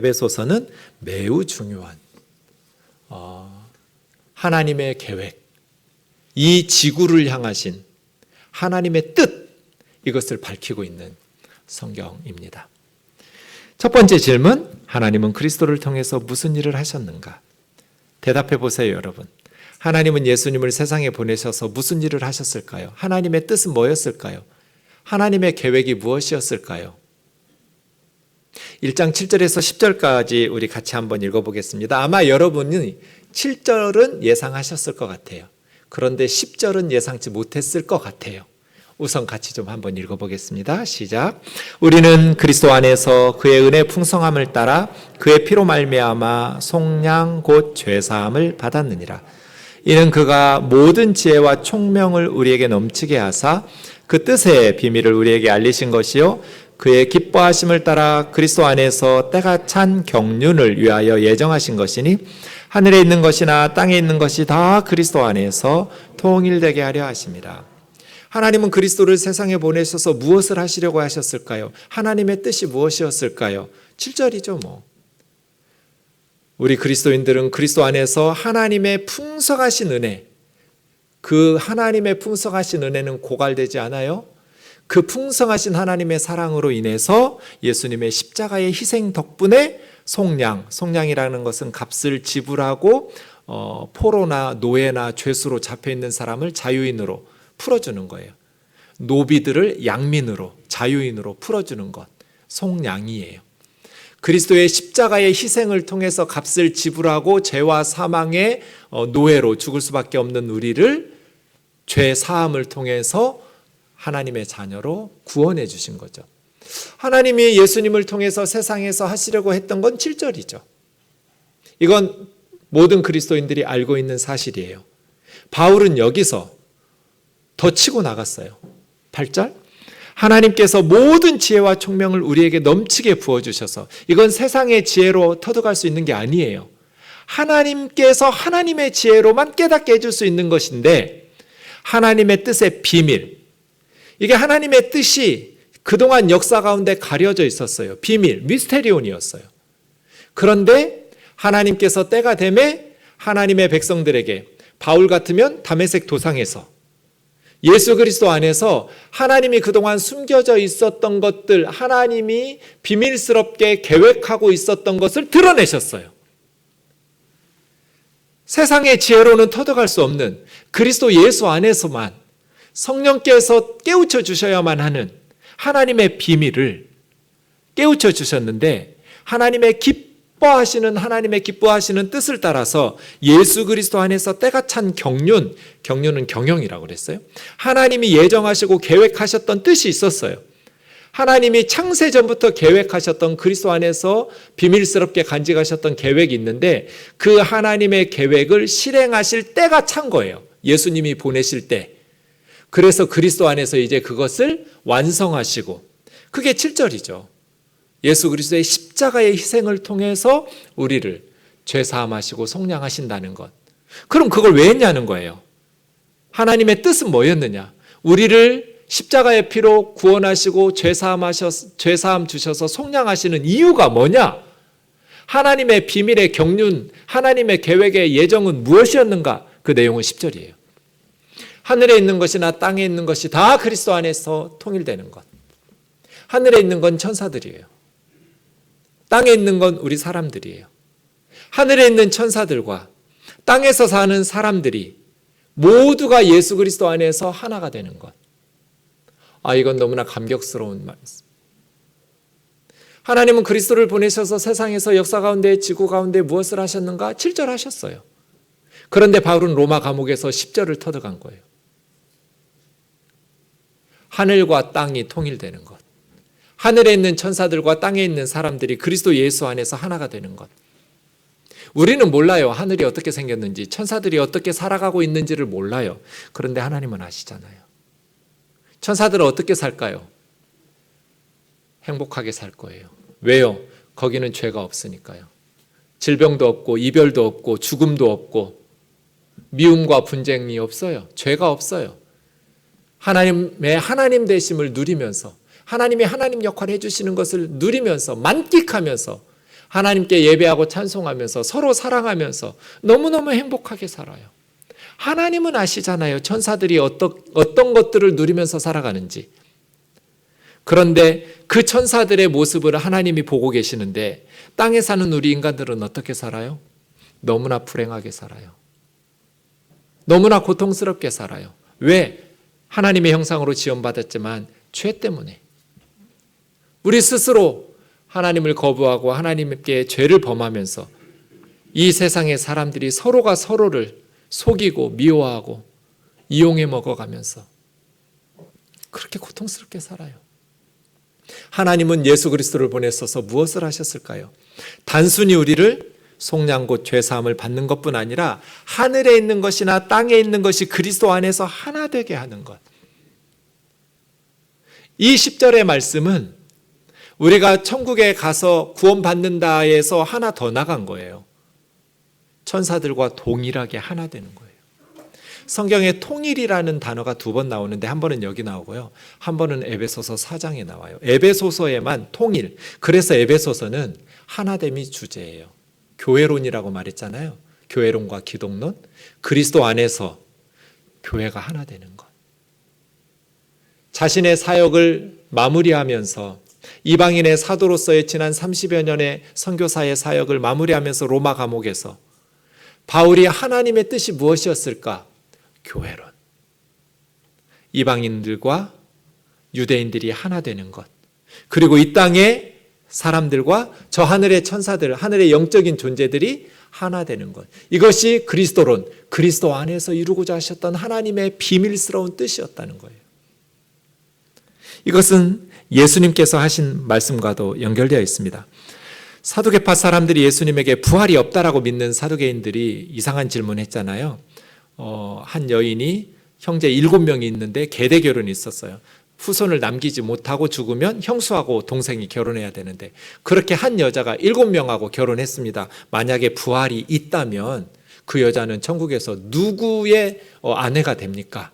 에베소서는 매우 중요한 어, 하나님의 계획, 이 지구를 향하신 하나님의 뜻 이것을 밝히고 있는 성경입니다. 첫 번째 질문, 하나님은 그리스도를 통해서 무슨 일을 하셨는가? 대답해 보세요, 여러분. 하나님은 예수님을 세상에 보내셔서 무슨 일을 하셨을까요? 하나님의 뜻은 뭐였을까요? 하나님의 계획이 무엇이었을까요? 1장 7절에서 10절까지 우리 같이 한번 읽어보겠습니다. 아마 여러분이 7절은 예상하셨을 것 같아요. 그런데 10절은 예상치 못했을 것 같아요. 우선 같이 좀 한번 읽어보겠습니다. 시작. 우리는 그리스도 안에서 그의 은혜 풍성함을 따라 그의 피로 말미암아 속량 곧 죄사함을 받았느니라. 이는 그가 모든 지혜와 총명을 우리에게 넘치게 하사 그 뜻의 비밀을 우리에게 알리신 것이요 그의 기뻐하심을 따라 그리스도 안에서 때가 찬 경륜을 위하여 예정하신 것이니 하늘에 있는 것이나 땅에 있는 것이 다 그리스도 안에서 통일되게 하려 하십니다. 하나님은 그리스도를 세상에 보내셔서 무엇을 하시려고 하셨을까요? 하나님의 뜻이 무엇이었을까요? 7절이죠, 뭐. 우리 그리스도인들은 그리스도 안에서 하나님의 풍성하신 은혜, 그 하나님의 풍성하신 은혜는 고갈되지 않아요? 그 풍성하신 하나님의 사랑으로 인해서 예수님의 십자가의 희생 덕분에 속량, 속량이라는 것은 값을 지불하고 어, 포로나 노예나 죄수로 잡혀 있는 사람을 자유인으로 풀어주는 거예요. 노비들을 양민으로 자유인으로 풀어주는 것, 속량이에요. 그리스도의 십자가의 희생을 통해서 값을 지불하고 죄와 사망의 어, 노예로 죽을 수밖에 없는 우리를 죄 사함을 통해서 하나님의 자녀로 구원해 주신 거죠. 하나님이 예수님을 통해서 세상에서 하시려고 했던 건 7절이죠. 이건 모든 그리스도인들이 알고 있는 사실이에요. 바울은 여기서 더 치고 나갔어요. 8절. 하나님께서 모든 지혜와 총명을 우리에게 넘치게 부어주셔서 이건 세상의 지혜로 터득할 수 있는 게 아니에요. 하나님께서 하나님의 지혜로만 깨닫게 해줄 수 있는 것인데 하나님의 뜻의 비밀. 이게 하나님의 뜻이 그동안 역사 가운데 가려져 있었어요. 비밀, 미스테리온이었어요. 그런데 하나님께서 때가 되매 하나님의 백성들에게 바울 같으면 담에색 도상에서 예수 그리스도 안에서 하나님이 그동안 숨겨져 있었던 것들, 하나님이 비밀스럽게 계획하고 있었던 것을 드러내셨어요. 세상의 지혜로는 터득할 수 없는 그리스도 예수 안에서만 성령께서 깨우쳐 주셔야만 하는 하나님의 비밀을 깨우쳐 주셨는데 하나님의 기뻐하시는 하나님의 기뻐하시는 뜻을 따라서 예수 그리스도 안에서 때가 찬 경륜, 경륜은 경영이라고 그랬어요. 하나님이 예정하시고 계획하셨던 뜻이 있었어요. 하나님이 창세 전부터 계획하셨던 그리스도 안에서 비밀스럽게 간직하셨던 계획이 있는데 그 하나님의 계획을 실행하실 때가 찬 거예요. 예수님이 보내실 때. 그래서 그리스도 안에서 이제 그것을 완성하시고 그게 7절이죠. 예수 그리스도의 십자가의 희생을 통해서 우리를 죄 사함하시고 속량하신다는 것. 그럼 그걸 왜 했냐는 거예요. 하나님의 뜻은 뭐였느냐? 우리를 십자가의 피로 구원하시고 죄 사함하셔 죄 사함 주셔서 속량하시는 이유가 뭐냐? 하나님의 비밀의 경륜, 하나님의 계획의 예정은 무엇이었는가? 그 내용은 10절이에요. 하늘에 있는 것이나 땅에 있는 것이 다 그리스도 안에서 통일되는 것. 하늘에 있는 건 천사들이에요. 땅에 있는 건 우리 사람들이에요. 하늘에 있는 천사들과 땅에서 사는 사람들이 모두가 예수 그리스도 안에서 하나가 되는 것. 아, 이건 너무나 감격스러운 말씀. 하나님은 그리스도를 보내셔서 세상에서 역사 가운데, 지구 가운데 무엇을 하셨는가? 7절 하셨어요. 그런데 바울은 로마 감옥에서 10절을 터득한 거예요. 하늘과 땅이 통일되는 것. 하늘에 있는 천사들과 땅에 있는 사람들이 그리스도 예수 안에서 하나가 되는 것. 우리는 몰라요. 하늘이 어떻게 생겼는지, 천사들이 어떻게 살아가고 있는지를 몰라요. 그런데 하나님은 아시잖아요. 천사들은 어떻게 살까요? 행복하게 살 거예요. 왜요? 거기는 죄가 없으니까요. 질병도 없고, 이별도 없고, 죽음도 없고, 미움과 분쟁이 없어요. 죄가 없어요. 하나님의 하나님 되심을 누리면서, 하나님의 하나님 역할을 해주시는 것을 누리면서, 만끽하면서, 하나님께 예배하고 찬송하면서 서로 사랑하면서 너무너무 행복하게 살아요. 하나님은 아시잖아요. 천사들이 어떤, 어떤 것들을 누리면서 살아가는지. 그런데 그 천사들의 모습을 하나님이 보고 계시는데 땅에 사는 우리 인간들은 어떻게 살아요? 너무나 불행하게 살아요. 너무나 고통스럽게 살아요. 왜? 하나님의 형상으로 지원받았지만 죄 때문에. 우리 스스로 하나님을 거부하고 하나님께 죄를 범하면서 이 세상의 사람들이 서로가 서로를 속이고 미워하고 이용해 먹어가면서 그렇게 고통스럽게 살아요. 하나님은 예수 그리스도를 보내셔서 무엇을 하셨을까요? 단순히 우리를 속량곧 죄사함을 받는 것뿐 아니라 하늘에 있는 것이나 땅에 있는 것이 그리스도 안에서 하나 되게 하는 것. 이 10절의 말씀은 우리가 천국에 가서 구원받는다 해서 하나 더 나간 거예요. 천사들과 동일하게 하나 되는 거예요. 성경에 통일이라는 단어가 두 번 나오는데 한 번은 여기 나오고요. 한 번은 에베소서 4장에 나와요. 에베소서에만 통일. 그래서 에베소서는 하나됨이 주제예요. 교회론이라고 말했잖아요. 교회론과 기독론. 그리스도 안에서 교회가 하나 되는 것. 자신의 사역을 마무리하면서 이방인의 사도로서의 지난 30여 년의 선교사의 사역을 마무리하면서 로마 감옥에서 바울이 하나님의 뜻이 무엇이었을까? 교회론. 이방인들과 유대인들이 하나 되는 것. 그리고 이 땅의 사람들과 저 하늘의 천사들, 하늘의 영적인 존재들이 하나 되는 것. 이것이 그리스도론, 그리스도 안에서 이루고자 하셨던 하나님의 비밀스러운 뜻이었다는 거예요. 이것은 예수님께서 하신 말씀과도 연결되어 있습니다. 사두개파 사람들이 예수님에게 부활이 없다라고 믿는 사두개인들이 이상한 질문했잖아요. 어, 한 여인이 형제 일곱 명이 있는데 계대 결혼이 있었어요. 후손을 남기지 못하고 죽으면 형수하고 동생이 결혼해야 되는데 그렇게 한 여자가 일곱 명하고 결혼했습니다. 만약에 부활이 있다면 그 여자는 천국에서 누구의 어, 아내가 됩니까?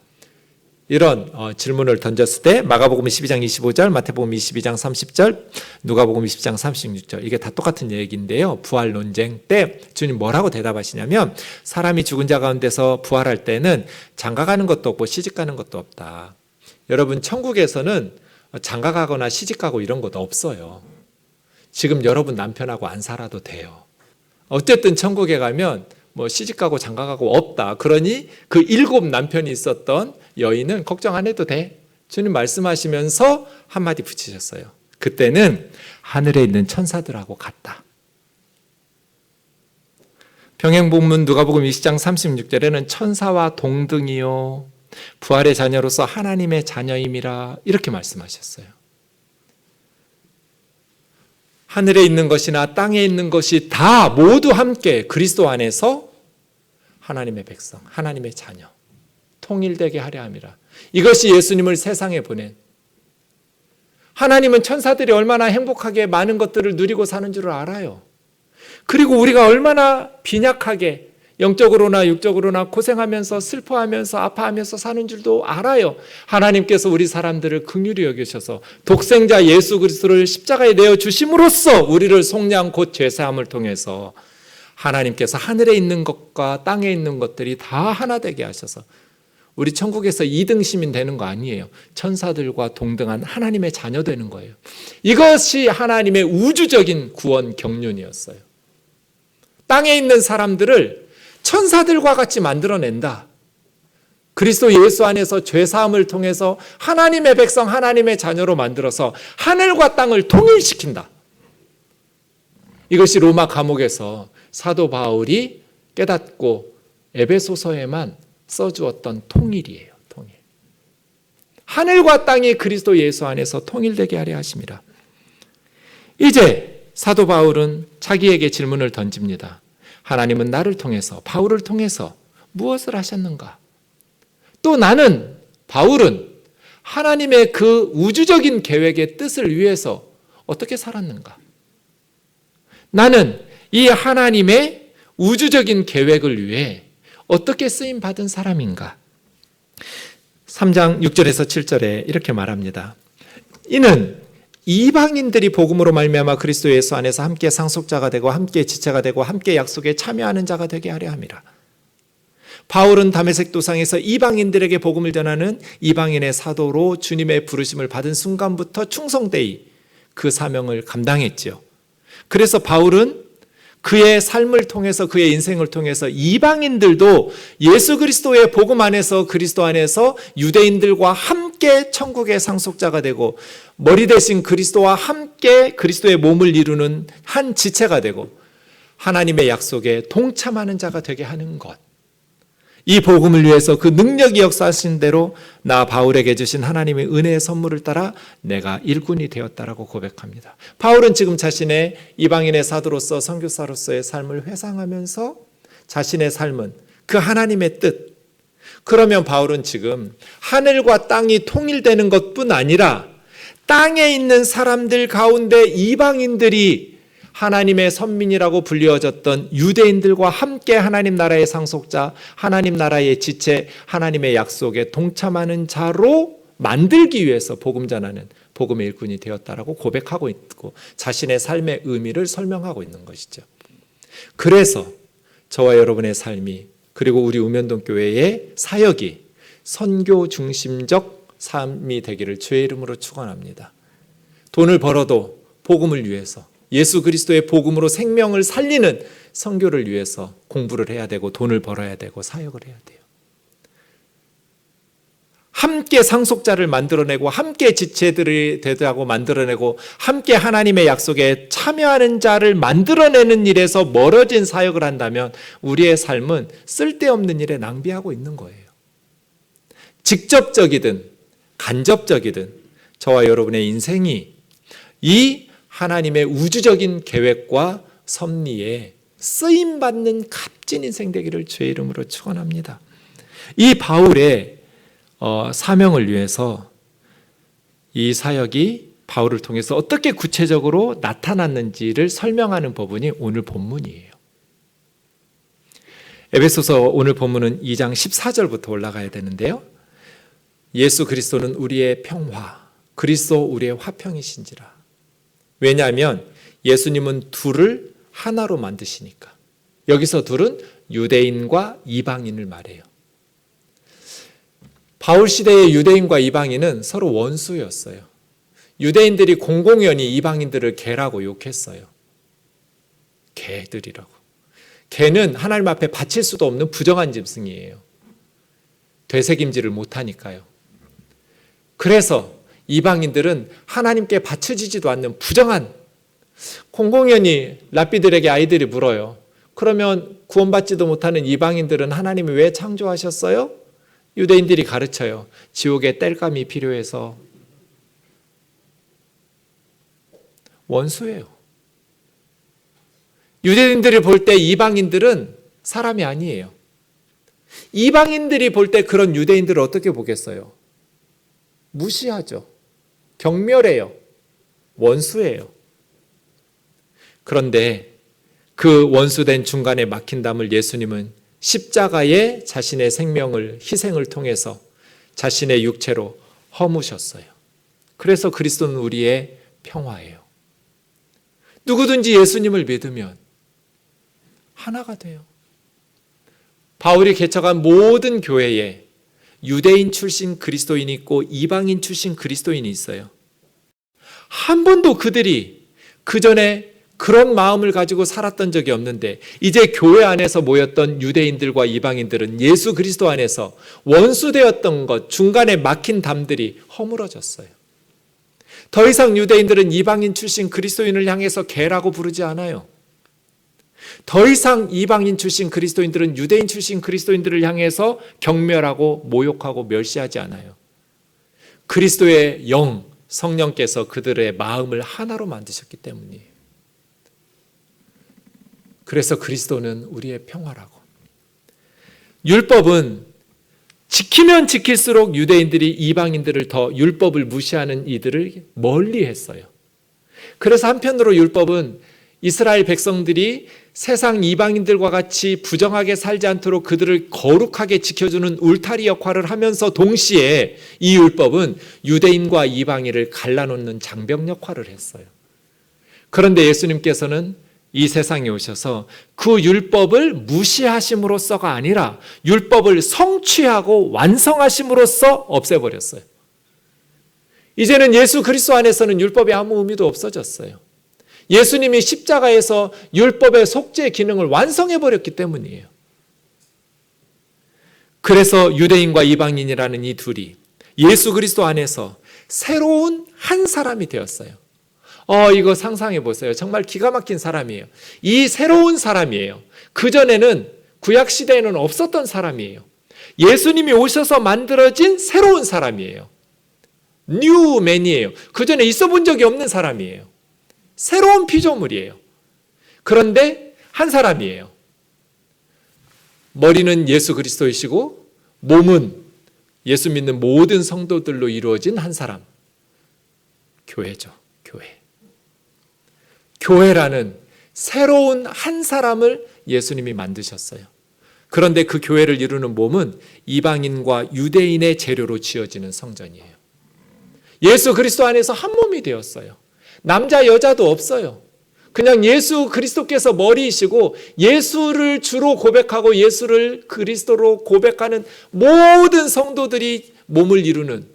이런 어, 질문을 던졌을 때 마가복음 12장 25절, 마태복음 22장 30절, 누가복음 20장 36절 이게 다 똑같은 얘기인데요. 부활 논쟁 때 주님 뭐라고 대답하시냐면 사람이 죽은 자 가운데서 부활할 때는 장가 가는 것도 없고 시집 가는 것도 없다. 여러분 천국에서는 장가 가거나 시집 가고 이런 것도 없어요. 지금 여러분 남편하고 안 살아도 돼요. 어쨌든 천국에 가면 뭐 시집 가고 장가 가고 없다. 그러니 그 일곱 남편이 있었던 여인은 걱정 안 해도 돼. 주님 말씀하시면서 한마디 붙이셨어요. 그때는 하늘에 있는 천사들하고 같다. 병행본문 누가복음 20장 36절에는 천사와 동등이요 부활의 자녀로서 하나님의 자녀임이라 이렇게 말씀하셨어요. 하늘에 있는 것이나 땅에 있는 것이 다 모두 함께 그리스도 안에서 하나님의 백성, 하나님의 자녀 통일되게 하려 함이라. 이것이 예수님을 세상에 보낸 하나님은 천사들이 얼마나 행복하게 많은 것들을 누리고 사는 줄을 알아요. 그리고 우리가 얼마나 빈약하게 영적으로나 육적으로나 고생하면서 슬퍼하면서 아파하면서 사는 줄도 알아요. 하나님께서 우리 사람들을 긍휼히 여기셔서 독생자 예수 그리스도를 십자가에 내어 주심으로써 우리를 속량 곧 죄사함을 통해서 하나님께서 하늘에 있는 것과 땅에 있는 것들이 다 하나 되게 하셔서 우리 천국에서 2등 시민 되는 거 아니에요. 천사들과 동등한 하나님의 자녀 되는 거예요. 이것이 하나님의 우주적인 구원 경륜이었어요. 땅에 있는 사람들을 천사들과 같이 만들어낸다. 그리스도 예수 안에서 죄 사함을 통해서 하나님의 백성, 하나님의 자녀로 만들어서 하늘과 땅을 통일시킨다. 이것이 로마 감옥에서 사도 바울이 깨닫고 에베소서에만 써주었던 통일이에요. 통일. 하늘과 땅이 그리스도 예수 안에서 통일되게 하려 하십니다. 이제 사도 바울은 자기에게 질문을 던집니다. 하나님은 나를 통해서 바울을 통해서 무엇을 하셨는가? 또 나는 바울은 하나님의 그 우주적인 계획의 뜻을 위해서 어떻게 살았는가? 나는 이 하나님의 우주적인 계획을 위해 어떻게 쓰임 받은 사람인가? 3장 6절에서 7절에 이렇게 말합니다. 이는 이방인들이 복음으로 말미암아 그리스도 예수 안에서 함께 상속자가 되고 함께 지체가 되고 함께 약속에 참여하는 자가 되게 하려 함이라. 바울은 다메섹 도상에서 이방인들에게 복음을 전하는 이방인의 사도로 주님의 부르심을 받은 순간부터 충성되이 그 사명을 감당했지요. 그래서 바울은 그의 삶을 통해서 그의 인생을 통해서 이방인들도 예수 그리스도의 복음 안에서 그리스도 안에서 유대인들과 함께 천국의 상속자가 되고 머리 대신 그리스도와 함께 그리스도의 몸을 이루는 한 지체가 되고 하나님의 약속에 동참하는 자가 되게 하는 것. 이 복음을 위해서 그 능력이 역사하신 대로 나 바울에게 주신 하나님의 은혜의 선물을 따라 내가 일꾼이 되었다라고 고백합니다. 바울은 지금 자신의 이방인의 사도로서 선교사로서의 삶을 회상하면서 자신의 삶은 그 하나님의 뜻. 그러면 바울은 지금 하늘과 땅이 통일되는 것뿐 아니라 땅에 있는 사람들 가운데 이방인들이 하나님의 선민이라고 불리워졌던 유대인들과 함께 하나님 나라의 상속자, 하나님 나라의 지체, 하나님의 약속에 동참하는 자로 만들기 위해서 복음 전하는 복음의 일꾼이 되었다라고 고백하고 있고 자신의 삶의 의미를 설명하고 있는 것이죠. 그래서 저와 여러분의 삶이 그리고 우리 우면동 교회의 사역이 선교 중심적 삶이 되기를 주의 이름으로 축원합니다. 돈을 벌어도 복음을 위해서 예수 그리스도의 복음으로 생명을 살리는 선교를 위해서 공부를 해야 되고 돈을 벌어야 되고 사역을 해야 돼요. 함께 상속자를 만들어내고 함께 지체들이 되다고 만들어내고 함께 하나님의 약속에 참여하는 자를 만들어내는 일에서 멀어진 사역을 한다면 우리의 삶은 쓸데없는 일에 낭비하고 있는 거예요. 직접적이든 간접적이든 저와 여러분의 인생이 이 하나님의 우주적인 계획과 섭리에 쓰임 받는 값진 인생 되기를 주의 이름으로 축원합니다. 이 바울의 어, 사명을 위해서 이 사역이 바울을 통해서 어떻게 구체적으로 나타났는지를 설명하는 부분이 오늘 본문이에요. 에베소서 오늘 본문은 2장 14절부터 올라가야 되는데요. 예수 그리스도는 우리의 평화, 그리스도 우리의 화평이신지라. 왜냐하면 예수님은 둘을 하나로 만드시니까. 여기서 둘은 유대인과 이방인을 말해요. 바울 시대의 유대인과 이방인은 서로 원수였어요. 유대인들이 공공연히 이방인들을 개라고 욕했어요. 개들이라고. 개는 하나님 앞에 바칠 수도 없는 부정한 짐승이에요. 되새김질을 못하니까요. 그래서 이방인들은 하나님께 바쳐지지도 않는 부정한 공공연히 랍비들에게 아이들이 물어요. 그러면 구원받지도 못하는 이방인들은 하나님이 왜 창조하셨어요? 유대인들이 가르쳐요. 지옥에 땔감이 필요해서 원수예요. 유대인들이 볼 때 이방인들은 사람이 아니에요. 이방인들이 볼 때 그런 유대인들을 어떻게 보겠어요? 무시하죠. 경멸해요. 원수예요. 그런데 그 원수된 중간에 막힌 담을 예수님은 십자가에 자신의 생명을 희생을 통해서 자신의 육체로 허무셨어요. 그래서 그리스도는 우리의 평화예요. 누구든지 예수님을 믿으면 하나가 돼요. 바울이 개척한 모든 교회에 유대인 출신 그리스도인이 있고 이방인 출신 그리스도인이 있어요. 한 번도 그들이 그 전에 그런 마음을 가지고 살았던 적이 없는데 이제 교회 안에서 모였던 유대인들과 이방인들은 예수 그리스도 안에서 원수되었던 것 중간에 막힌 담들이 허물어졌어요. 더 이상 유대인들은 이방인 출신 그리스도인을 향해서 개라고 부르지 않아요. 더 이상 이방인 출신 그리스도인들은 유대인 출신 그리스도인들을 향해서 경멸하고 모욕하고 멸시하지 않아요. 그리스도의 영, 성령께서 그들의 마음을 하나로 만드셨기 때문이에요. 그래서 그리스도는 우리의 평화라고. 율법은 지키면 지킬수록 유대인들이 이방인들을 더 율법을 무시하는 이들을 멀리 했어요. 그래서 한편으로 율법은 이스라엘 백성들이 세상 이방인들과 같이 부정하게 살지 않도록 그들을 거룩하게 지켜주는 울타리 역할을 하면서 동시에 이 율법은 유대인과 이방인을 갈라놓는 장벽 역할을 했어요. 그런데 예수님께서는 이 세상에 오셔서 그 율법을 무시하심으로써가 아니라 율법을 성취하고 완성하심으로써 없애버렸어요. 이제는 예수 그리스도 안에서는 율법이 아무 의미도 없어졌어요. 예수님이 십자가에서 율법의 속죄 기능을 완성해 버렸기 때문이에요. 그래서 유대인과 이방인이라는 이 둘이 예수 그리스도 안에서 새로운 한 사람이 되었어요. 어, 이거 상상해 보세요. 정말 기가 막힌 사람이에요. 이 새로운 사람이에요. 그전에는 구약 시대에는 없었던 사람이에요. 예수님이 오셔서 만들어진 새로운 사람이에요. 뉴맨이에요. 그전에 있어 본 적이 없는 사람이에요. 새로운 피조물이에요. 그런데 한 사람이에요. 머리는 예수 그리스도이시고 몸은 예수 믿는 모든 성도들로 이루어진 한 사람. 교회죠. 교회. 교회라는 새로운 한 사람을 예수님이 만드셨어요. 그런데 그 교회를 이루는 몸은 이방인과 유대인의 재료로 지어지는 성전이에요. 예수 그리스도 안에서 한 몸이 되었어요. 남자 여자도 없어요. 그냥 예수 그리스도께서 머리이시고 예수를 주로 고백하고 예수를 그리스도로 고백하는 모든 성도들이 몸을 이루는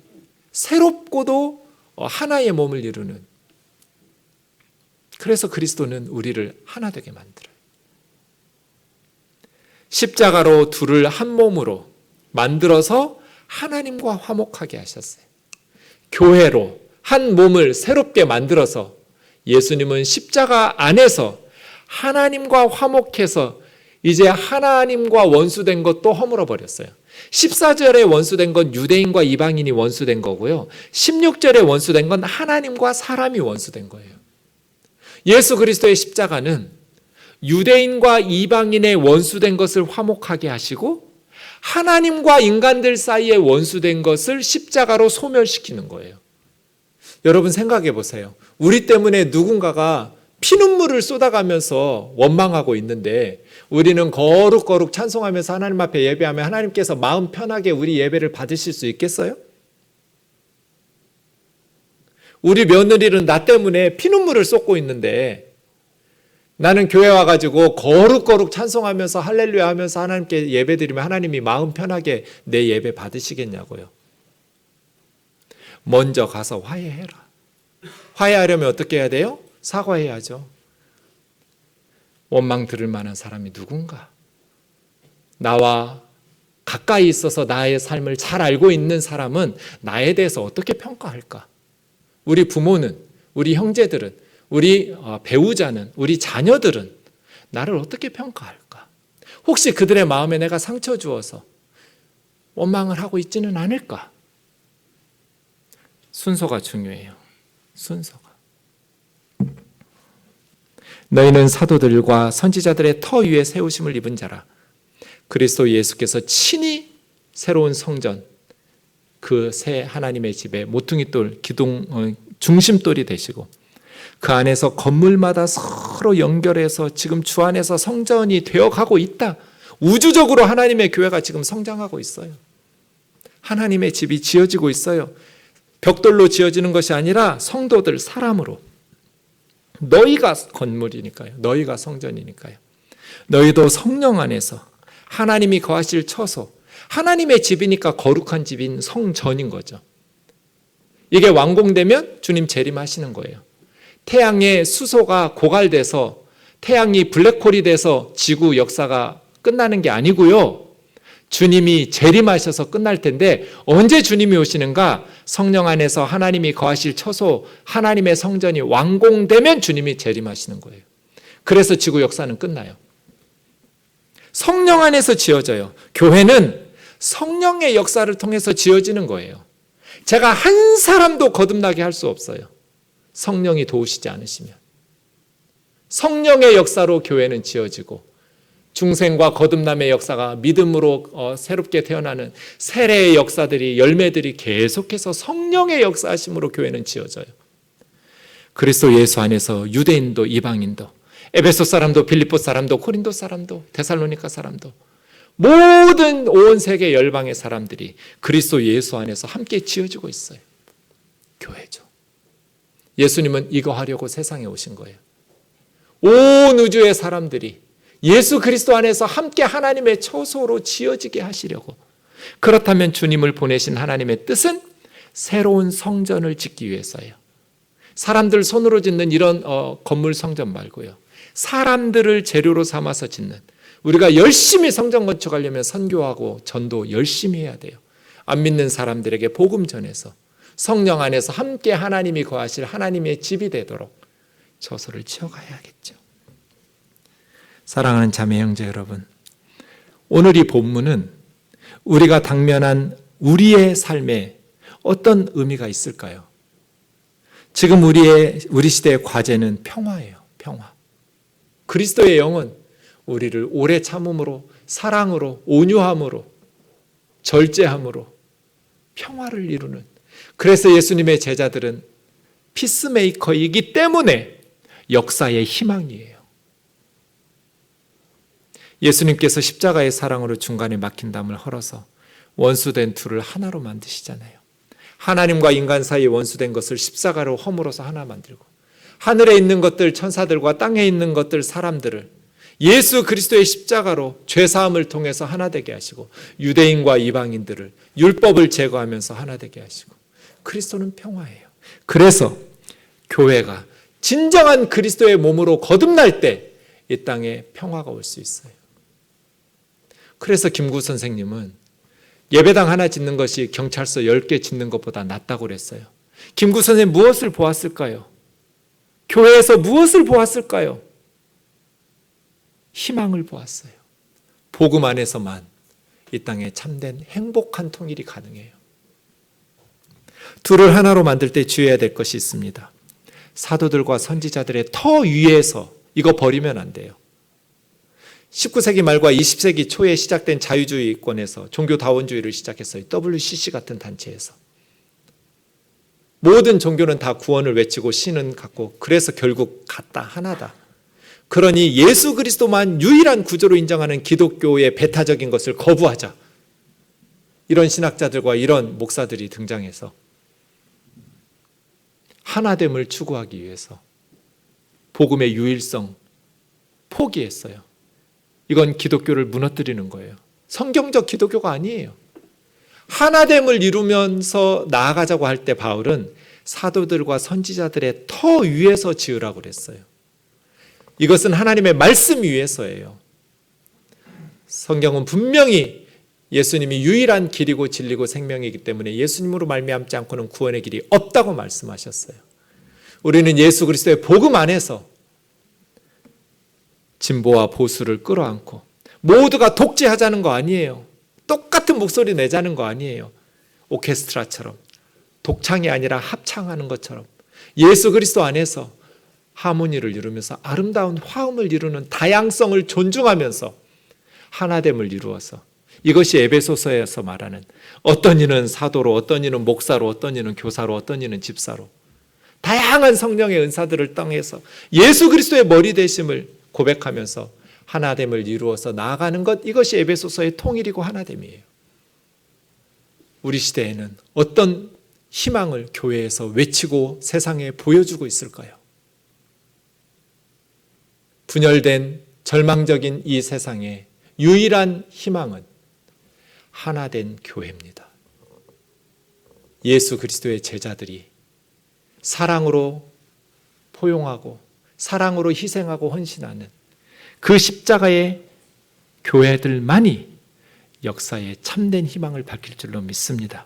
새롭고도 하나의 몸을 이루는 그래서 그리스도는 우리를 하나 되게 만들어요. 십자가로 둘을 한 몸으로 만들어서 하나님과 화목하게 하셨어요. 교회로 한 몸을 새롭게 만들어서 예수님은 십자가 안에서 하나님과 화목해서 이제 하나님과 원수된 것도 허물어 버렸어요. 14절에 원수된 건 유대인과 이방인이 원수된 거고요. 16절에 원수된 건 하나님과 사람이 원수된 거예요. 예수 그리스도의 십자가는 유대인과 이방인의 원수된 것을 화목하게 하시고 하나님과 인간들 사이에 원수된 것을 십자가로 소멸시키는 거예요. 여러분 생각해 보세요. 우리 때문에 누군가가 피눈물을 쏟아가면서 원망하고 있는데 우리는 거룩거룩 찬송하면서 하나님 앞에 예배하면 하나님께서 마음 편하게 우리 예배를 받으실 수 있겠어요? 우리 며느리는 나 때문에 피눈물을 쏟고 있는데 나는 교회 와가지고 거룩거룩 찬송하면서 할렐루야 하면서 하나님께 예배 드리면 하나님이 마음 편하게 내 예배 받으시겠냐고요. 먼저 가서 화해해라. 화해하려면 어떻게 해야 돼요? 사과해야죠. 원망 들을 만한 사람이 누군가? 나와 가까이 있어서 나의 삶을 잘 알고 있는 사람은 나에 대해서 어떻게 평가할까? 우리 부모는, 우리 형제들은, 우리 어, 배우자는, 우리 자녀들은 나를 어떻게 평가할까? 혹시 그들의 마음에 내가 상처 주어서 원망을 하고 있지는 않을까? 순서가 중요해요. 순서가. 너희는 사도들과 선지자들의 터 위에 세우심을 입은 자라. 그리스도 예수께서 친히 새로운 성전, 그 새 하나님의 집에 모퉁이 돌, 기둥, 어, 중심돌이 되시고 그 안에서 건물마다 서로 연결해서 지금 주 안에서 성전이 되어 가고 있다. 우주적으로 하나님의 교회가 지금 성장하고 있어요. 하나님의 집이 지어지고 있어요. 벽돌로 지어지는 것이 아니라 성도들 사람으로. 너희가 건물이니까요. 너희가 성전이니까요. 너희도 성령 안에서 하나님이 거하실 처소, 하나님의 집이니까 거룩한 집인 성전인 거죠. 이게 완공되면 주님 재림하시는 거예요. 태양의 수소가 고갈돼서 태양이 블랙홀이 돼서 지구 역사가 끝나는 게 아니고요. 주님이 재림하셔서 끝날 텐데 언제 주님이 오시는가? 성령 안에서 하나님이 거하실 처소 하나님의 성전이 완공되면 주님이 재림하시는 거예요. 그래서 지구 역사는 끝나요. 성령 안에서 지어져요. 교회는 성령의 역사를 통해서 지어지는 거예요. 제가 한 사람도 거듭나게 할 수 없어요. 성령이 도우시지 않으시면. 성령의 역사로 교회는 지어지고 중생과 거듭남의 역사가 믿음으로 어, 새롭게 태어나는 세례의 역사들이 열매들이 계속해서 성령의 역사하심으로 교회는 지어져요. 그리스도 예수 안에서 유대인도 이방인도 에베소 사람도 빌립보 사람도 코린도 사람도 데살로니카 사람도 모든 온 세계 열방의 사람들이 그리스도 예수 안에서 함께 지어지고 있어요. 교회죠. 예수님은 이거 하려고 세상에 오신 거예요. 온 우주의 사람들이 예수 그리스도 안에서 함께 하나님의 처소로 지어지게 하시려고. 그렇다면 주님을 보내신 하나님의 뜻은 새로운 성전을 짓기 위해서예요. 사람들 손으로 짓는 이런 어, 건물 성전 말고요. 사람들을 재료로 삼아서 짓는 우리가 열심히 성전 건축하려면 선교하고 전도 열심히 해야 돼요. 안 믿는 사람들에게 복음 전해서 성령 안에서 함께 하나님이 거하실 하나님의 집이 되도록 저서를 치어가야겠죠. 사랑하는 자매 형제 여러분, 오늘 이 본문은 우리가 당면한 우리의 삶에 어떤 의미가 있을까요? 지금 우리의 우리 시대의 과제는 평화예요. 평화. 그리스도의 영은 우리를 오래 참음으로 사랑으로 온유함으로 절제함으로 평화를 이루는 그래서 예수님의 제자들은 피스메이커이기 때문에 역사의 희망이에요. 예수님께서 십자가의 사랑으로 중간에 막힌 담을 헐어서 원수된 둘을 하나로 만드시잖아요. 하나님과 인간 사이에 원수된 것을 십자가로 허물어서 하나 만들고 하늘에 있는 것들 천사들과 땅에 있는 것들 사람들을 예수 그리스도의 십자가로 죄 사함을 통해서 하나 되게 하시고 유대인과 이방인들을 율법을 제거하면서 하나 되게 하시고 그리스도는 평화예요. 그래서 교회가 진정한 그리스도의 몸으로 거듭날 때 이 땅에 평화가 올 수 있어요. 그래서 김구 선생님은 예배당 하나 짓는 것이 경찰서 10개 짓는 것보다 낫다고 그랬어요. 김구 선생님 무엇을 보았을까요? 교회에서 무엇을 보았을까요? 희망을 보았어요. 복음 안에서만 이 땅에 참된 행복한 통일이 가능해요. 둘을 하나로 만들 때 주의해야 될 것이 있습니다. 사도들과 선지자들의 터 위에서 이거 버리면 안 돼요. 19세기 말과 20세기 초에 시작된 자유주의권에서 종교다원주의를 시작했어요. WCC 같은 단체에서. 모든 종교는 다 구원을 외치고 신은 같고 그래서 결국 같다 하나다. 그러니 예수 그리스도만 유일한 구조로 인정하는 기독교의 배타적인 것을 거부하자. 이런 신학자들과 이런 목사들이 등장해서 하나됨을 추구하기 위해서 복음의 유일성 포기했어요. 이건 기독교를 무너뜨리는 거예요. 성경적 기독교가 아니에요. 하나됨을 이루면서 나아가자고 할 때 바울은 사도들과 선지자들의 터 위에서 지으라고 그랬어요. 이것은 하나님의 말씀 위에서예요. 성경은 분명히 예수님이 유일한 길이고 진리고 생명이기 때문에 예수님으로 말미암지 않고는 구원의 길이 없다고 말씀하셨어요. 우리는 예수 그리스도의 복음 안에서 진보와 보수를 끌어안고 모두가 독재하자는 거 아니에요. 똑같은 목소리 내자는 거 아니에요. 오케스트라처럼 독창이 아니라 합창하는 것처럼 예수 그리스도 안에서 하모니를 이루면서 아름다운 화음을 이루는 다양성을 존중하면서 하나됨을 이루어서 이것이 에베소서에서 말하는 어떤 이는 사도로 어떤 이는 목사로 어떤 이는 교사로 어떤 이는 집사로 다양한 성령의 은사들을 땅에서 예수 그리스도의 머리 되심을 고백하면서 하나됨을 이루어서 나아가는 것 이것이 에베소서의 통일이고 하나됨이에요. 우리 시대에는 어떤 희망을 교회에서 외치고 세상에 보여주고 있을까요? 분열된 절망적인 이 세상에 유일한 희망은 하나된 교회입니다. 예수 그리스도의 제자들이 사랑으로 포용하고 사랑으로 희생하고 헌신하는 그 십자가의 교회들만이 역사에 참된 희망을 밝힐 줄로 믿습니다.